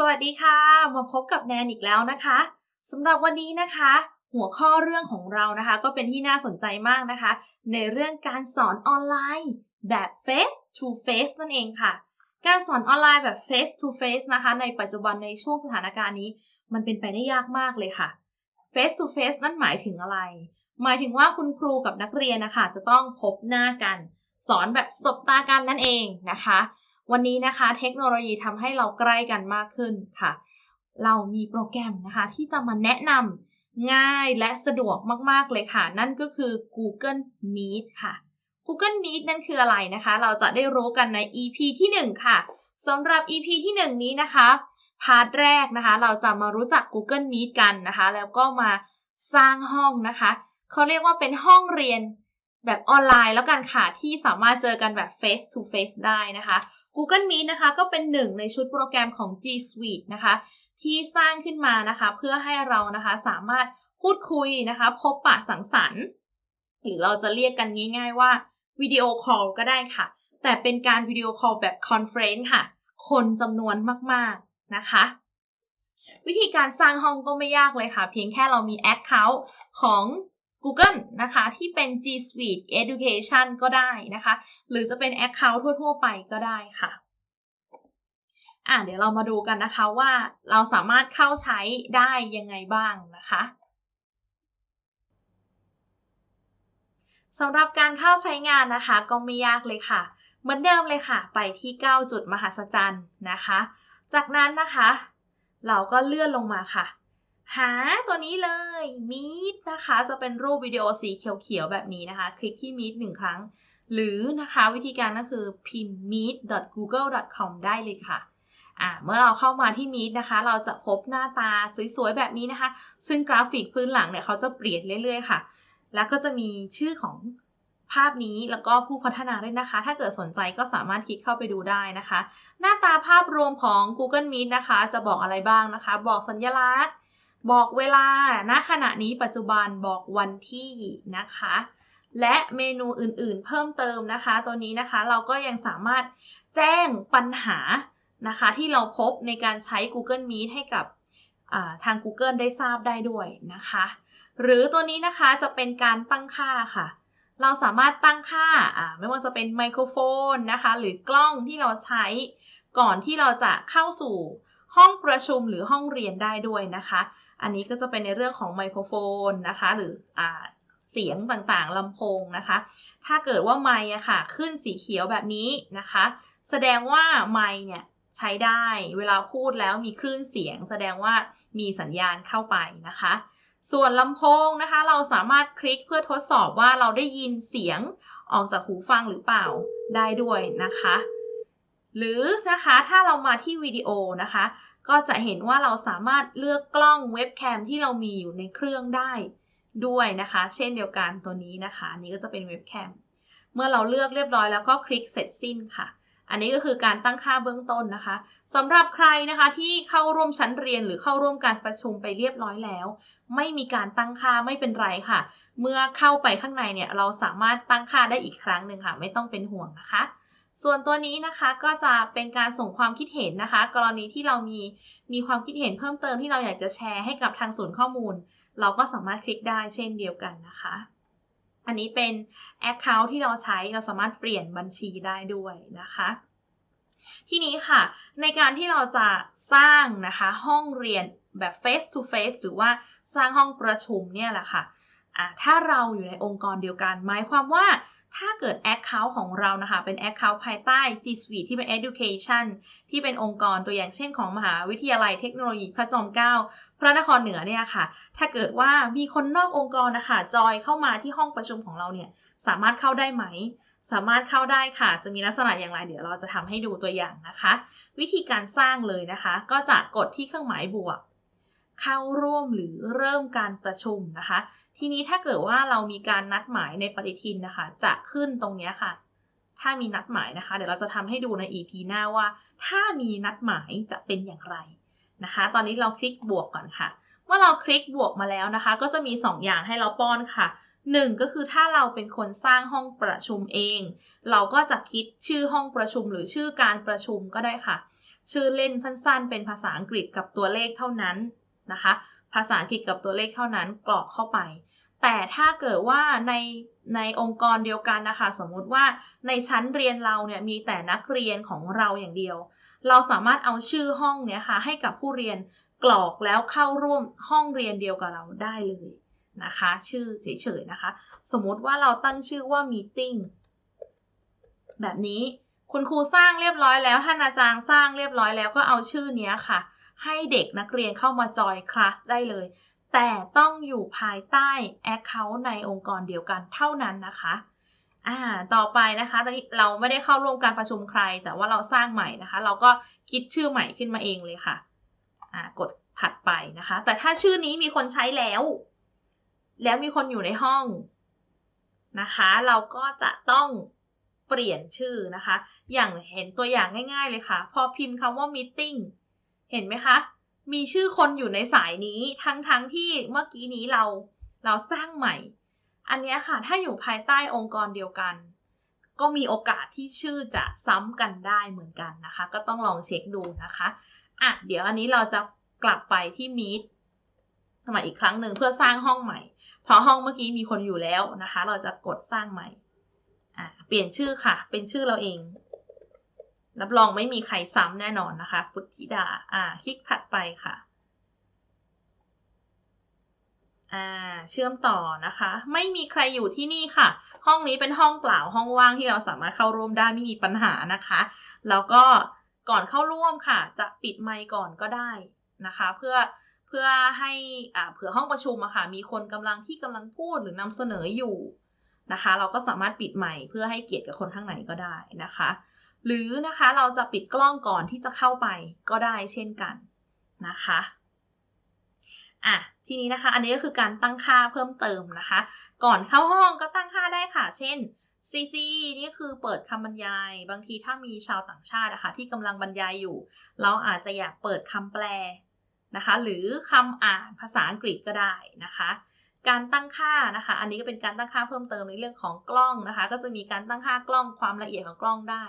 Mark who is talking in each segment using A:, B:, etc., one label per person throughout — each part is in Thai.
A: สวัสดีค่ะ มาพบกับแนนอีกแล้วนะคะสำหรับวันนี้นะคะ หัวข้อเรื่องของเรานะคะ ก็เป็นที่น่าสนใจมากนะคะ ในเรื่องการสอนออนไลน์แบบ face to face นั่นเองค่ะ การสอนออนไลน์แบบ face to face นะคะ ในปัจจุบันในช่วงสถานการณ์นี้ มันเป็นไปได้ยากมากเลยค่ะ face to face นั่นหมายถึงอะไร หมายถึงว่าคุณครูกับนักเรียนนะคะจะต้องพบหน้ากัน สอนแบบสบตากันนั่นเองนะคะ วันนี้นะคะ เทคโนโลยีทำให้เราใกล้กันมากขึ้นค่ะ เรามีโปรแกรมนะคะ ที่จะมาแนะนำง่ายและสะดวกมาก ๆ เลยค่ะ นั่นก็คือ Google Meet ค่ะ Google Meet นั่นคืออะไรนะคะ เราจะได้รู้กันใน EP ที่ 1 ค่ะสำหรับ EP ที่ 1 นี้นะคะพาร์ทแรกนะคะ เราจะมารู้จัก Google Meet กันนะคะ แล้วก็มาสร้างห้องนะคะเขาเรียกว่าเป็นห้องเรียนแบบออนไลน์แล้วกันค่ะ ที่สามารถเจอกันแบบ face to face ได้นะคะ Google Meet นะคะก็เป็นหนึ่งในชุดโปรแกรมของ G Suite นะคะที่สร้างขึ้นมานะคะเพื่อให้เรานะคะสามารถพูดคุยนะคะ พบปะสังสรรค์ หรือเราจะเรียกกันง่าย ๆ ว่าวิดีโอคอลก็ได้ค่ะ แต่เป็นการวิดีโอคอลแบบคอนเฟรนซ์ค่ะ คนจำนวนมากๆนะคะวิธีการสร้างห้องก็ไม่ยากเลยค่ะ เพียงแค่เรามี Account ของ Google นะคะ ที่เป็น G Suite Education ก็ได้นะคะ หรือจะเป็น Account ทั่ว ๆ ไปก็ได้ค่ะอะเดี๋ยวเรามาดูกันนะคะว่าเราสามารถเข้าใช้ได้ยังไงบ้างนะคะสำหรับการเข้าใช้งานนะคะ ก็ไม่ยากเลยค่ะ เหมือนเดิมเลยค่ะ ไปที่ 9 จุดมหัศจรรย์นะคะ จากนั้นนะคะ เราก็เลื่อนลงมาค่ะ หาตัวนี้เลย Meet นะคะ จะเป็นรูปวิดีโอสีเขียวๆ แบบนี้นะคะ คลิกที่ Meet หนึ่งครั้ง หรือนะคะวิธีการก็คือพิมพ์ meet.google.com ได้เลยค่ะอ่าเมื่อเราเข้ามาที่ Meet นะคะ เราจะพบหน้าตาสวยๆ แบบนี้นะคะ ซึ่งกราฟิกพื้นหลังเนี่ยเขาจะเปลี่ยนเรื่อยๆ ค่ะ แล้วก็จะมีชื่อของภาพนี้แล้วก็ผู้พัฒนาด้วยนะคะ ถ้าเกิดสนใจก็สามารถคลิกเข้าไปดูได้นะคะ หน้าตาภาพรวมของ Google Meet นะคะ จะบอกอะไรบ้างนะคะ บอกสัญลักษณ์ บอกเวลาณขณะนี้ปัจจุบันบอกวันที่นะคะ และเมนูอื่นๆ เพิ่มเติมนะคะ ตัวนี้นะคะเราก็ยังสามารถแจ้งปัญหานะคะ ที่เราพบในการใช้ Google Meet ให้กับทาง Google ได้ทราบได้ด้วยนะคะ หรือตัวนี้นะคะจะเป็นการตั้งค่าค่ะ เราสามารถตั้งค่าไม่ว่าจะเป็นไมโครโฟนนะคะ หรือกล้องที่เราใช้ก่อนที่เราจะเข้าสู่ ห้องประชุมหรือห้องเรียนได้ด้วยนะคะ อันนี้ก็จะเป็นในเรื่องของไมโครโฟนนะคะหรืออเสียงต่างๆลำโพงนะคะ ถ้าเกิดว่าไมค์อะค่ะขึ้นสีเขียวแบบนี้นะคะ แสดงว่าไมค์เนี่ยใช้ได้ เวลาพูดแล้วมีคลื่นเสียง แสดงว่ามีสัญญาณเข้าไปนะคะ ส่วนลำโพงนะคะ เราสามารถคลิกเพื่อทดสอบว่าเราได้ยินเสียงออกจากหูฟังหรือเปล่าได้ด้วยนะคะ หรือนะคะถ้าเรามาที่วิดีโอนะคะ ก็จะเห็นว่าเราสามารถเลือกกล้องเว็บแคมที่เรามีอยู่ในเครื่องได้ด้วยนะคะ เช่นเดียวกันตัวนี้นะคะนนี้ก็จะเป็นเว็บแคมเมื่อเราเลือกเรียบร้อยแล้วก็คลิกเสร็จสิ้นค่ะ อันนี้ก็คือการตั้งค่าเบื้องต้นนะคะสำหรับใครนะคะที่เข้าร่วมชั้นเรียนหรือเข้าร่วมการประชุมไปเรียบร้อยแล้ว ไม่มีการตั้งค่าไม่เป็นไรค่ะ เมื่อเข้าไปข้างในเนี่ยเราสามารถตั้งค่าได้อีกครั้งหนึ่งค่ะ ไม่ต้องเป็นห่วงนะคะ ส่วนตัวนี้นะคะก็จะเป็นการส่งความคิดเห็นนะคะ กรณีที่เรามีมีความคิดเห็นเพิ่มเติมที่เราอยากจะแชร์ให้กับทางศูนย์ข้อมูล เราก็สามารถคลิกได้เช่นเดียวกันนะคะ อันนี้เป็น Account ที่เราใช้เราสามารถเปลี่ยนบัญชีได้ด้วยนะคะทีนี้ค่ะ ในการที่เราจะสร้างนะคะห้องเรียนแบบ face to face หรือว่าสร้างห้องประชุมเนี่ยแหละค่ะะถ้าเราอยู่ในองค์กรเดียวกัน หมายความว่าถ้าเกิด Account ของเรานะคะเป็น Account ภายใต้ G Suite ที่เป็น Education ที่เป็นองค์กรตัวอย่างเช่นของมหาวิทยาลัยเทคโนโลยีพระจอมเกล้าพระนครเหนือเนี่ยค่ะ ถ้าเกิดว่ามีคนนอกองค์กรนะคะจอยเข้ามาที่ห้องประชุมของเราเนี่ยสามารถเข้าได้ไหม สามารถเข้าได้ค่ะ จะมีลักษณะอย่างไรเดี๋ยวเราจะทำให้ดูตัวอย่างนะคะ วิธีการสร้างเลยนะคะ ก็จะกดที่เครื่องหมายบวก เข้าร่วมหรือเริ่มการประชุมนะคะ ทีนี้ถ้าเกิดว่าเรามีการนัดหมายในปฏิทินนะคะ จะขึ้นตรงนี้ค่ะ ถ้ามีนัดหมายนะคะ เดี๋ยวเราจะทำให้ดูใน EP หน้าว่า ถ้ามีนัดหมายจะเป็นอย่างไรนะคะ ตอนนี้เราคลิกบวกก่อนค่ะ เมื่อเราคลิกบวกมาแล้วนะคะ ก็จะมี 2 อย่างให้เราป้อนค่ะหนึ่งก็คือถ้าเราเป็นคนสร้างห้องประชุมเอง เราก็จะคิดชื่อห้องประชุมหรือชื่อการประชุมก็ได้ค่ะ ชื่อเล่นสั้นๆ เป็นภาษาอังกฤษกับตัวเลขเท่านั้น นะคะ ภาษาอังกฤษกับตัวเลขเท่านั้นกรอกเข้าไป แต่ถ้าเกิดว่าในในองค์กรเดียวกันนะคะ สมมุติว่าในชั้นเรียนเราเนี่ยมีแต่นักเรียนของเราอย่างเดียว เราสามารถเอาชื่อห้องเนี่ยค่ะให้กับผู้เรียนกรอกแล้วเข้าร่วมห้องเรียนเดียวกับเราได้เลยนะคะ ชื่อเฉยๆนะคะ สมมุติว่าเราตั้งชื่อว่า meeting แบบนี้คุณครูสร้างเรียบร้อยแล้วท่านอาจารย์สร้างเรียบร้อยแล้วก็เอาชื่อเนี้ยค่ะ ให้เด็กนักเรียนเข้ามาจอยคลาสได้เลย แต่ต้องอยู่ภายใต้ Account ในองค์กรเดียวกันเท่านั้นนะคะอ่าต่อไปนะคะตอนนี้เราไม่ได้เข้าร่วมการประชุมใคร แต่ว่าเราสร้างใหม่นะคะ เราก็คิดชื่อใหม่ขึ้นมาเองเลยค่ะอ่ากดถัดไปนะคะ แต่ถ้าชื่อนี้มีคนใช้แล้ว แล้วมีคนอยู่ในห้องนะคะ เราก็จะต้องเปลี่ยนชื่อนะคะ อย่างเห็นตัวอย่างง่าย ๆ เลยค่ะ พอพิมพ์คำว่า meeting เห็นไหมคะ มีชื่อคนอยู่ในสายนี้ทั้งๆทที่เมื่อกี้นี้เราเราสร้างใหม่ อันนี้ค่ะ ถ้าอยู่ภายใต้องค์กรเดียวกัน ก็มีโอกาสที่ชื่อจะซ้ำกันได้เหมือนกันนะคะ ก็ต้องลองเช็คดูนะคะอะเดี๋ยวอันนี้เราจะกลับไปที่ Meet ม่อีกครั้งหนึ่งเพื่อสร้างห้องใหม่ เพราะห้องเมื่อกี้มีคนอยู่แล้วนะคะ เราจะกดสร้างใหม่อะเปลี่ยนชื่อค่ะ เป็นชื่อเราเอง รับรองไม่มีใครซ้ำแน่นอนนะคะ พุทธิดา อ่า คลิกถัดไปค่ะ อ่า เชื่อมต่อนะคะ ไม่มีใครอยู่ที่นี่ค่ะ ห้องนี้เป็นห้องเปล่าห้องว่างที่เราสามารถเข้าร่วมได้ไม่มีปัญหานะคะ แล้วก็ก่อนเข้าร่วมค่ะ จะปิดไมค์ก่อนก็ได้นะคะ เพื่อเพื่อให้อ่าเผื่อห้องประชุมอะค่ะ มีคนกำลังที่กำลังพูดหรือนำเสนออยู่นะคะ เราก็สามารถปิดไมค์เพื่อให้เกียรติกับคนข้างในก็ได้นะคะ หรือนะคะเราจะปิดกล้องก่อนที่จะเข้าไปก็ได้เช่นกันนะคะอะทีนี้นะคะ อันนี้ก็คือการตั้งค่าเพิ่มเติมนะคะ ก่อนเข้าห้องก็ตั้งค่าได้ค่ะ เช่น CC นี่คือเปิดคำบรรยาย บางทีถ้ามีชาวต่างชาตินะคะที่กำลังบรรยายอยู่ เราอาจจะอยากเปิดคำแปลนะคะ หรือคำอ่านภาษาอังกฤษก็ได้นะคะ การตั้งค่านะคะ อันนี้ก็เป็นการตั้งค่าเพิ่มเติมในเรื่องของกล้องนะคะ ก็จะมีการตั้งค่ากล้องความละเอียดของกล้องได้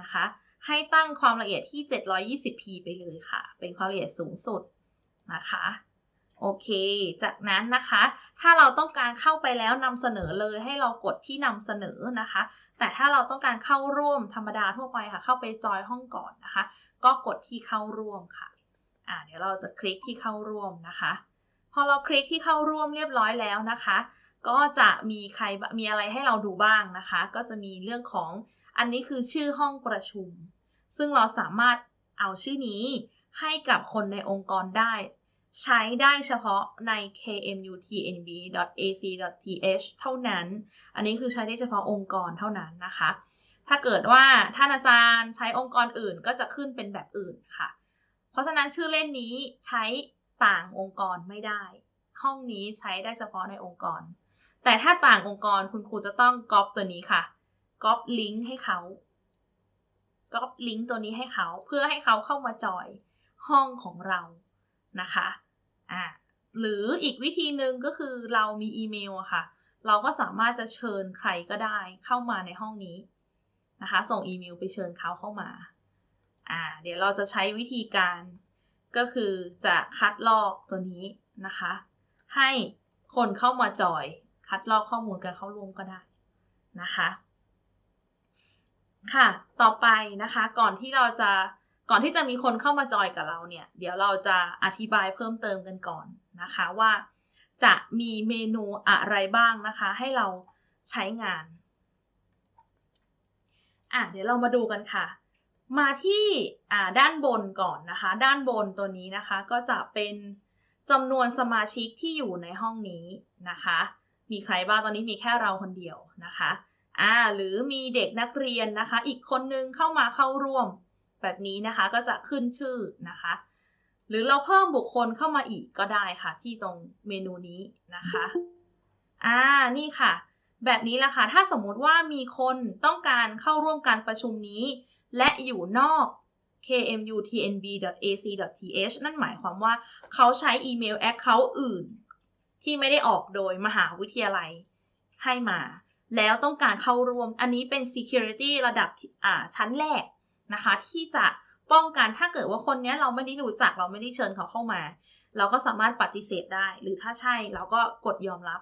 A: นะคะ ให้ตั้งความละเอียดที่ 720p ไปเลยค่ะ เป็นความละเอียดสูงสุดนะคะโอเค จากนั้นนะคะ ถ้าเราต้องการเข้าไปแล้วนำเสนอเลยให้เรากดที่นำเสนอนะคะ แต่ถ้าเราต้องการเข้าร่วมธรรมดาทั่วไปค่ะ เข้าไปจอยห้องก่อนนะคะ ก็กดที่เข้าร่วมค่ะ อ่า เดี๋ยวเราจะคลิกที่เข้าร่วมนะคะ พอเราคลิกที่เข้าร่วมเรียบร้อยแล้วนะคะ ก็จะมีใครมีอะไรให้เราดูบ้างนะคะ ก็จะมีเรื่องของ อันนี้คือชื่อห้องประชุม ซึ่งเราสามารถเอาชื่อนี้ให้กับคนในองค์กรได้ ใช้ได้เฉพาะใน kmutnb.ac.th เท่านั้น อันนี้คือใช้ได้เฉพาะองค์กรเท่านั้นนะคะ ถ้าเกิดว่าท่านอาจารย์ใช้องค์กรอื่นก็จะขึ้นเป็นแบบอื่นค่ะ เพราะฉะนั้นชื่อเล่นนี้ใช้ต่างองค์กรไม่ได้ ห้องนี้ใช้ได้เฉพาะในองค์กร แต่ถ้าต่างองค์กรคุณครูจะต้องก๊อปตัวนี้ค่ะ ก๊อปลิงก์ให้เขาก๊อปลิงก์ตัวนี้ให้เขาเพื่อให้เขาเข้ามาจอยห้องของเรานะคะอ่าหรืออีกวิธีหนึ่งก็คือเรามีอีเมลอะค่ะ เราก็สามารถจะเชิญใครก็ได้เข้ามาในห้องนี้นะคะ ส่งอีเมลไปเชิญเขาเข้ามาอ่าเดี๋ยวเราจะใช้วิธีการก็คือจะคัดลอกตัวนี้นะคะ ให้คนเข้ามาจอยคัดลอกข้อมูลกันเข้าร่วมก็ได้นะคะ ค่ะ ต่อไปนะคะ ก่อนที่เราจะก่อนที่จะมีคนเข้ามาจอยกับเราเนี่ย เดี๋ยวเราจะอธิบายเพิ่มเติมกันก่อนนะคะว่า จะมีเมนูอะไรบ้างนะคะ ให้เราใช้งานอะเดี๋ยวเรามาดูกันค่ะ มาที่อ่าด้านบนก่อนนะคะ ด้านบนตัวนี้นะคะ ก็จะเป็นจำนวนสมาชิกที่อยู่ในห้องนี้นะคะ มีใครบ้างตอนนี้มีแค่เราคนเดียวนะคะ อ่าหรือมีเด็กนักเรียนนะคะ อีกคนนึงเข้ามาเข้าร่วม แบบนี้นะคะก็จะขึ้นชื่อนะคะ หรือเราเพิ่มบุคคลเข้ามาอีกก็ได้ค่ะ ที่ตรงเมนูนี้นะคะอ่านี่ค่ะ แบบนี้แหละค่ะ ถ้าสมมุติว่ามีคนต้องการเข้าร่วมการประชุมนี้ และอยู่นอก kmutnb.ac.th นั่นหมายความว่าเขาใช้อีเมลแอคเคาท์อื่น ที่ไม่ได้ออกโดยมหาวิทยาลัยให้มา แล้วต้องการเข้าร่วม อันนี้เป็น security ระดับอ่าชั้นแรกนะคะ ที่จะป้องกันถ้าเกิดว่าคนนี้เราไม่ได้รู้จักเราไม่ได้เชิญเขาเข้ามา เราก็สามารถปฏิเสธได้ หรือถ้าใช่เราก็กดยอมรับ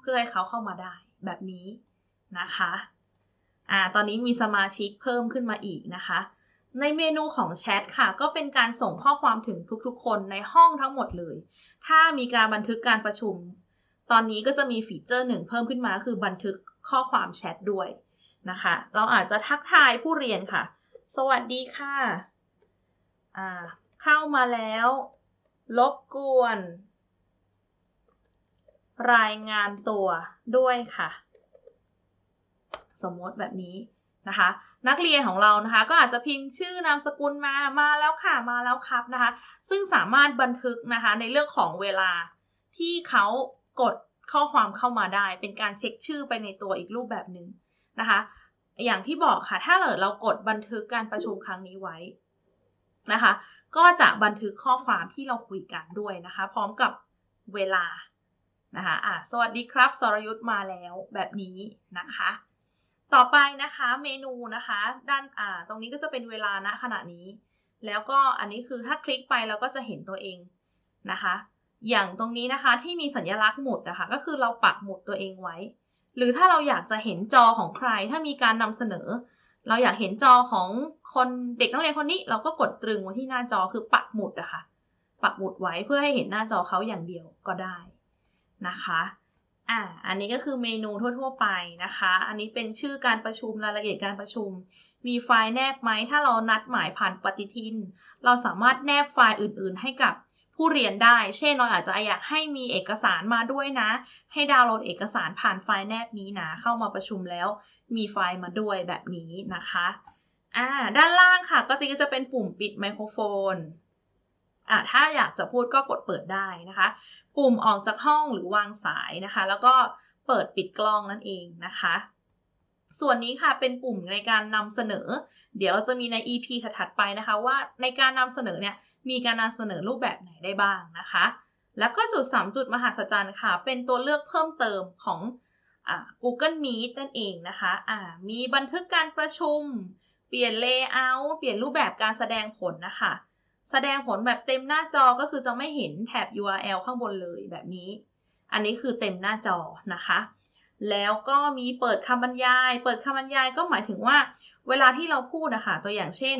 A: เพื่อให้เขาเข้ามาได้แบบนี้นะคะอ่าตอนนี้มีสมาชิกเพิ่มขึ้นมาอีกนะคะ ในเมนูของแชทค่ะ ก็เป็นการส่งข้อความถึงทุกๆ คนในห้องทั้งหมดเลย ถ้ามีการบันทึกการประชุม ตอนนี้ก็จะมีฟีเจอร์หนึ่งเพิ่มขึ้นมาคือบันทึก ข้อความแชทด้วยนะคะ เราอาจจะทักทายผู้เรียนค่ะ สวัสดีค่ะอ่าเข้ามาแล้วรบกวน รายงานตัวด้วยค่ะ สมมติแบบนี้นะคะ นักเรียนของเรานะคะ ก็อาจจะพิมพ์ชื่อนามสกุลมามาแล้วค่ะมาแล้วครับนะคะ ซึ่งสามารถบันทึกนะคะในเรื่องของเวลาที่เขากด ข้อความเข้ามาได้ เป็นการเช็คชื่อไปในตัวอีกรูปแบบหนึ่งนะคะ อย่างที่บอกค่ะ ถ้าเราเรากดบันทึกการประชุมครั้งนี้ไว้นะคะ ก็จะบันทึกข้อความที่เราคุยกันด้วยนะคะ พร้อมกับเวลานะคะอะสวัสดีครับ สรยุทธ์มาแล้วแบบนี้นะคะ ต่อไปนะคะเมนูนะคะ ด้านอ่าตรงนี้ก็จะเป็นเวลาณขณะนี้ แล้วก็อันนี้คือถ้าคลิกไปเราก็จะเห็นตัวเองนะคะ อย่างตรงนี้นะคะที่มีสัญลักษณ์หมุดนะคะก็คือเราปักหมุดตัวเองไว้ หรือถ้าเราอยากจะเห็นจอของใครถ้ามีการนำเสนอ เราอยากเห็นจอของคนเด็กนักเรียนคนนี้ เราก็กดตรึงไว้ที่หน้าจอคือปักหมุดอะคะ่ะปักหมุดไว้เพื่อให้เห็นหน้าจอเขาอย่างเดียวก็ได้นะคะอ่าอันนี้ก็คือเมนูทั่ว ๆ ไปนะคะ อันนี้เป็นชื่อการประชุมรายละเอียดการประชุม มีไฟล์แนบไหมถ้าเรานัดหมายผ่านปฏิทิน เราสามารถแนบไฟล์อื่น ๆ ให้กับ ผู้เรียนได้ เช่นเราอาจจะอยากให้มีเอกสารมาด้วยนะ ให้ดาวน์โหลดเอกสารผ่านไฟล์แนบนี้นะ เข้ามาประชุมแล้วมีไฟล์มาด้วยแบบนี้นะคะอ่าด้านล่างค่ะก็จะจะเป็นปุ่มปิดไมโครโฟนอ่าถ้าอยากจะพูดก็กดเปิดได้นะคะ ปุ่มออกจากห้องหรือวางสายนะคะ แล้วก็เปิดปิดกล้องนั่นเองนะคะ ส่วนนี้ค่ะเป็นปุ่มในการนำเสนอ เดี๋ยวเราจะมีใน EP ถัดๆไปนะคะ ว่าในการนำเสนอเนี่ย มีการนำเสนอรูปแบบไหนได้บ้างนะคะ แล้วก็จุด 3 จุดมหัศจรรย์ค่ะ เป็นตัวเลือกเพิ่มเติมของอ Google Meet นั่นเองนะคะอ่ามีบันทึกการประชุม เปลี่ยน Layout เปลี่ยนรูปแบบการแสดงผลนะคะ แสดงผลแบบเต็มหน้าจอก็คือจะไม่เห็นแถบ URL ข้างบนเลยแบบนี้ อันนี้คือเต็มหน้าจอนะคะ แล้วก็มีเปิดคำบรรยาย เปิดคำบรรยายก็หมายถึงว่า เวลาที่เราพูดนะคะตัวอย่างเช่น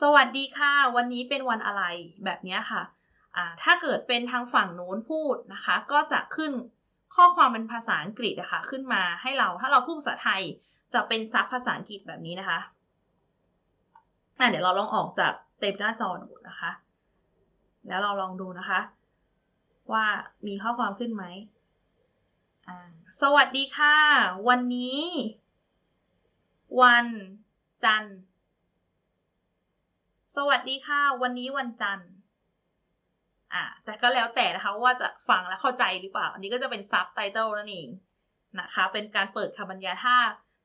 A: สวัสดีค่ะ วันนี้เป็นวันอะไรแบบนี้ค่ะอ่าถ้าเกิดเป็นทางฝั่งโน้นพูดนะคะ ก็จะขึ้นข้อความเป็นภาษาอังกฤษนะคะขึ้นมาให้เราถ้าเราพูดภาษาไทยจะเป็นซับภาษาอังกฤษแบบนี้นะคะอะเดี๋ยวเราลองออกจากเต็มหน้าจอดูนะคะ แล้วเราลองดูนะคะ ว่ามีข้อความขึ้นไหมสวัสดีค่ะ วันนี้ วันจันทร์ สวัสดีค่ะ วันนี้วันจันทร์อ่าแต่ก็แล้วแต่นะคะว่าจะฟังและเข้าใจหรือเปล่า อันนี้ก็จะเป็นซับไตเติลนั่นเองนะคะ เป็นการเปิดคำบรรยายถ้า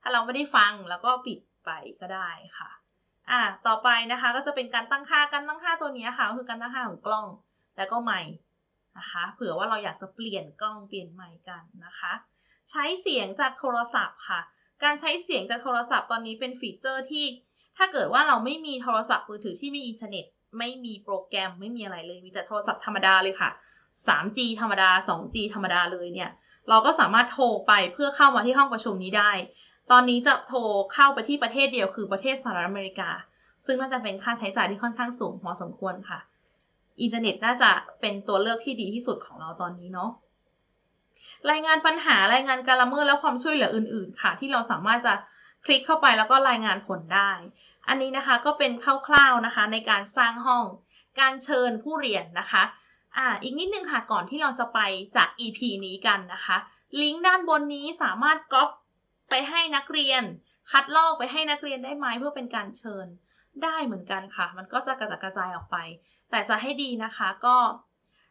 A: ถ้าเราไม่ได้ฟังแล้วก็ปิดไปก็ได้ค่ะอ่าต่อไปนะคะก็จะเป็นการตั้งค่าการตั้งค่าตัวนี้ค่ะก็คือการตั้งค่าของกล้องแล้วก็ไมค์นะคะเผื่อว่าเราอยากจะเปลี่ยนกล้องเปลี่ยนไมค์กันนะคะ ใช้เสียงจากโทรศัพท์ค่ะ การใช้เสียงจากโทรศัพท์ตอนนี้เป็นฟีเจอร์ที่ ถ้าเกิดว่าเราไม่มีโทรศัพท์มือถือที่มีอินเทอร์เน็ต ไม่มีโปรแกรมไม่มีอะไรเลย มีแต่โทรศัพท์ธรรมดาเลยค่ะ 3G ธรรมดา 2G ธรรมดาเลยเนี่ย เราก็สามารถโทรไปเพื่อเข้ามาที่ห้องประชุมนี้ได้ ตอนนี้จะโทรเข้าไปที่ประเทศเดียวคือประเทศสหรัฐอเมริกา ซึ่งน่าจะเป็นค่าใช้จ่ายที่ค่อนข้างสูงพอสมควรค่ะ อินเทอร์เน็ตน่าจะเป็นตัวเลือกที่ดีที่สุดของเราตอนนี้เนาะรายงานปัญหารายงานการละเมิดและความช่วยเหลืออื่น ๆ ค่ะ ที่เราสามารถจะ คลิกเข้าไปแล้วก็รายงานผลได้ อันนี้นะคะก็เป็นคร่าวๆนะคะในการสร้างห้อง การเชิญผู้เรียนนะคะอ่าอีกนิดนึงค่ะก่อนที่เราจะไปจาก EP นี้กันนะคะ ลิงก์ด้านบนนี้สามารถก๊อปไปให้นักเรียน คัดลอกไปให้นักเรียนได้ไหมเพื่อเป็นการเชิญได้เหมือนกันค่ะ มันก็จะกระจัดกระจายออกไป แต่จะให้ดีนะคะก็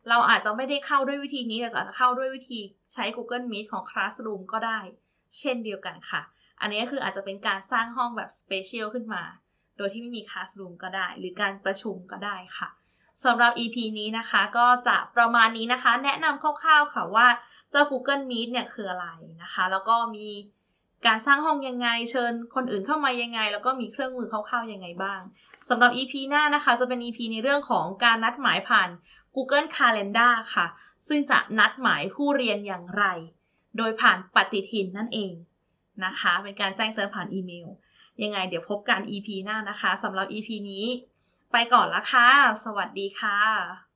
A: เราอาจจะไม่ได้เข้าด้วยวิธีนี้แต่จะเข้าด้วยวิธีใช้ Google Meet ของ Classroom ก็ได้ เช่นเดียวกันค่ะ อันนี้คืออาจจะเป็นการสร้างห้องแบบ Special ขึ้นมา โดยที่ไม่มี Classroom ก็ได้ หรือการประชุมก็ได้ค่ะสำหรับ EP นี้นะคะก็จะประมาณนี้นะคะ แนะนำคร่าวๆค่ะว่าเจ้า Google Meet เนี่ยคืออะไรนะคะ แล้วก็มีการสร้างห้องยังไงเชิญคนอื่นเข้ามายังไง แล้วก็มีเครื่องมือคร่าวๆยังไงบ้างสำหรับ EP หน้านะคะ จะเป็น EP ในเรื่องของการนัดหมายผ่าน Google Calendar ค่ะ ซึ่งจะนัดหมายผู้เรียนอย่างไร โดยผ่านปฏิทินนั่นเอง นะคะ เป็นการแจ้งเตือนผ่านอีเมล ยังไงเดี๋ยวพบกัน EP หน้านะคะสำหรับ EP นี้ ไปก่อนละค่ะ สวัสดีค่ะ